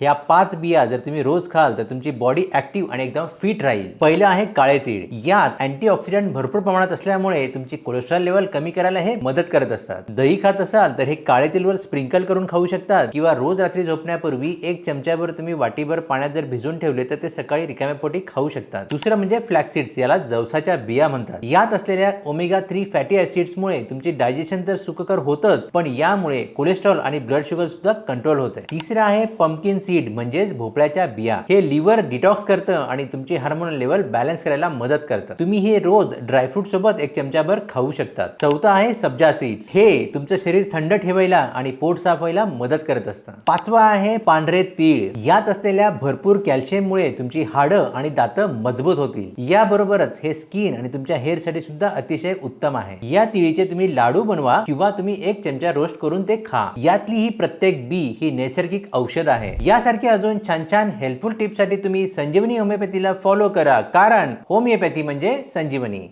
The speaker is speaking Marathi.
ह्या पाच बिया जर तुम्ही रोज खाल तर तुमची बॉडी ऍक्टिव्ह आणि एकदम फिट राहील. पहिलं आहे काळे तीळ. यात अँटीऑक्सिडंट भरपूर प्रमाणात असल्यामुळे तुमची कोलेस्ट्रॉल लेवल कमी करायला हे मदत करत असतात. दही खात असाल तर हे काळे तीळवर स्प्रिंकल करून खाऊ शकतात किंवा रोज रात्री झोपण्यापूर्वी एक चमच्याभर तुम्ही वाटीभर पाण्यात जर भिजून ठेवले तर ते सकाळी रिकाम्या पोटी खाऊ शकतात. दुसरं म्हणजे फ्लॅक्सिड्स याला जवसाच्या बिया म्हणतात. यात असलेल्या ओमेगा थ्री फॅटी ऍसिड्समुळे तुमची डायजेशन तर सुखकर होतच पण यामुळे कोलेस्ट्रॉल आणि ब्लड शुगर सुद्धा कंट्रोल होते. तिसरं आहे पम्पकिन सीड म्हणजेच भोपळ्याच्या बिया हे लिव्हर डिटॉक्स करतं आणि तुमची हार्मोन लेवल बॅलन्स करायला मदत करतं. तुम्ही हे रोज ड्रायफ्रूट सोबत एक चमचाभर खाऊ शकतात. चौथा आहे सब्जा सीड्स हे तुमचं शरीर थंड ठेवायला आणि पोट साफ व्हायला मदत करत असतं. पाचवा आहे पांढरे तीळ. यात असलेल्या भरपूर कॅल्शियममुळे तुमची हाडं आणि दात मजबूत होतील. याबरोबरच हे स्किन आणि तुमच्या हेअरसाठी सुद्धा अतिशय उत्तम आहे. या तिळीचे तुम्ही लाडू बनवा किंवा तुम्ही एक चमचा रोस्ट करून ते खा. यातली ही प्रत्येक बी ही नैसर्गिक औषध आहे. या यासारखे अजून छान छान हेल्पफुल टिप्ससाठी तुम्ही संजीवनी होमिओपॅथीला फॉलो करा. कारण होमिओपॅथी म्हणजे संजीवनी.